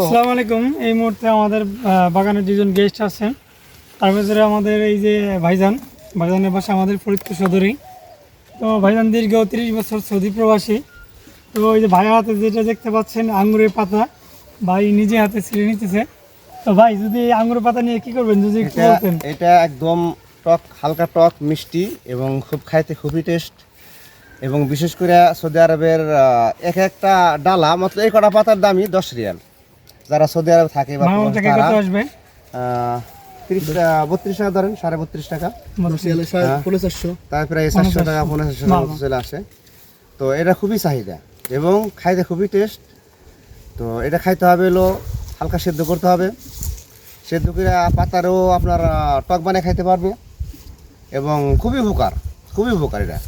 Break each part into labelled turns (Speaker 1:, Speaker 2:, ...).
Speaker 1: আসসালামু আলাইকুম এই মুহূর্তে আমাদের বাগানের দুজন গেস্ট আছেন। তার ভিতরে আমাদের এই যে ভাইজান ভাইজানের বাসা আমাদের ফরিদপুর সদরেই তো ভাইজান দীর্ঘ তিরিশ বছর সৌদি প্রবাসী। তো ওই যে ভাইয়ের হাতে যেটা দেখতে পাচ্ছেন আঙ্গুরের পাতা ভাই নিজে হাতে ছিঁড়ে নিতেছে। তো ভাই যদি এই আঙ্গুরের পাতা নিয়ে কি করবেন যদি একটু
Speaker 2: এটা
Speaker 1: বলতেন।
Speaker 2: এটা একদম টক হালকা টক মিষ্টি এবং খুব খাইতে খুবই টেস্ট এবং বিশেষ করে সৌদি আরবের এক একটা ডালা মাত্র এই কটা পাতার দামই দশ রিয়াল। যারা সৌদি আরবে থাকে বা তারা
Speaker 1: কত আসবে?
Speaker 2: বত্রিশ টাকা ধরেন সাড়ে বত্রিশ টাকা। হ্যাঁ।
Speaker 3: চারশো।
Speaker 2: এই চারশো টাকা পনেরোশো টাকা চলে আসে। তো এটা খুবই চাহিদা এবং খাইতে খুবই টেস্ট তো এটা খাইতে হবে হলো হালকা সেদ্ধ করতে হবে। সেদ্ধ করে পাতারও আপনার টক বানিয়ে খাইতে পারবে। এবং খুবই উপকার খুবই উপকার এটা।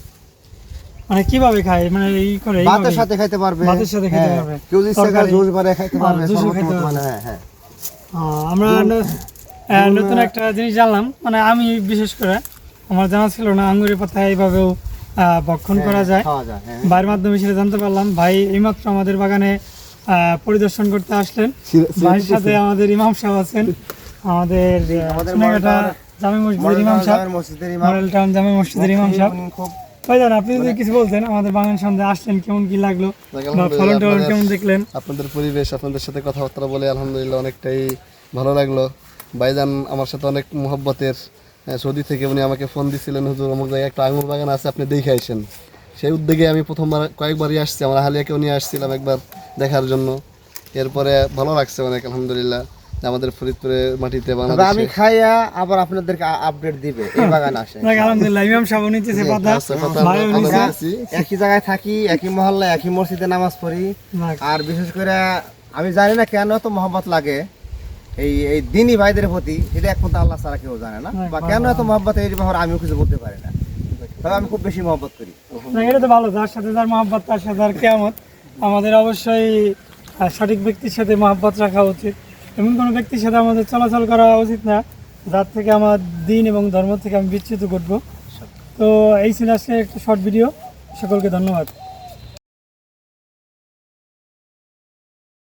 Speaker 1: মানে কীভাবে খায়? মানে এই করে
Speaker 2: ভাতের সাথে খাইতে পারবে।
Speaker 1: ভাতের সাথে খেতে
Speaker 2: হ্যাঁ,
Speaker 1: পারবে।
Speaker 2: কেউ যদি জুস খাইতে
Speaker 1: হ্যাঁ,
Speaker 2: পারবে। হ্যাঁ হ্যাঁ।
Speaker 1: আমরা নতুন একটা জিনিস জানলাম। মানে আমি বিশেষ করে আমার জানা ছিল না আঙ্গুরের পাতা এইভাবেও ভক্ষণ করা যায়। ভাইয়ের মাধ্যমে সেটা জানতে পারলাম। ভাই এইমাত্র আমাদের বাগানে পরিদর্শন করতে আসলেন। ভাইয়ের সাথে আমাদের ইমাম সাহেব আছেন। আমাদের সোনাঘাটা জামে মসজিদের ইমাম সাহেব। মডেল টাউন জামে মসজিদের ইমাম সাহেব।
Speaker 2: খুব
Speaker 1: ভাইজান আপনি যদি কিছু বলতেন আমাদের বাগান সন্ধ্যে আসলেন কেমন কি লাগল? বা ফলন টলন কেমন দেখলেন?
Speaker 3: আপনাদের পরিবেশ আপনাদের সাথে কথাবার্তা বলে আলহামদুলিল্লাহ অনেকটাই ভালো লাগল। ভাইজান আমার সাথে অনেক মোহব্বতের সৌদি থেকে উনি আমাকে ফোন দিছিলেন হুজুর আমার জায়গায় একটা আঙুর বাগান আছে আপনি দেখে আইসেন সেই উদ্যোগে আমি প্রথমবার কয়েকবারই আসছি আমার হালিয়াকেও নিয়ে আসছিলাম একবার দেখার জন্য। এরপরে ভালো লাগছে অনেক আলহামদুলিল্লাহ। আমাদের ফরিদপুরে মাটিতে
Speaker 2: আমি খাইয়া আবার আপনাদেরকে আপডেট দিবে। এই বাগান আসে
Speaker 1: আলহামদুলিল্লাহ ইমাম সাহেব নিতেছে পাতা
Speaker 3: আচ্ছা।
Speaker 2: একই জায়গায় থাকি একই মহল্লায় একই মসজিদে নামাজ পড়ি। আর বিশেষ করে আমি জানি না কেন এত মহব্বত লাগে এই এই দিনী ভাইদের প্রতি। এটা একমাত্র আল্লাহ ছাড়া কেউ জানে না। বা কেন এত মহব্বত এই ব্যাপারে আমিও কিছু বলতে পারি না। তবে আমি খুব বেশি মহব্বত করি।
Speaker 1: না, এটা তো ভালো যার সাথে যার মহাব্বত তার সাথে আর কেয়ামত। আমাদের অবশ্যই সঠিক ব্যক্তির সাথে মহাব্বত রাখা উচিত। এমন কোনো ব্যক্তির সাথে আমাদের চলাচল করা উচিত না, যার থেকে আমার দিন এবং ধর্ম থেকে আমি বিচ্যুত করব তো এই ছিল আজকে একটা শর্ট ভিডিও সকলকে ধন্যবাদ।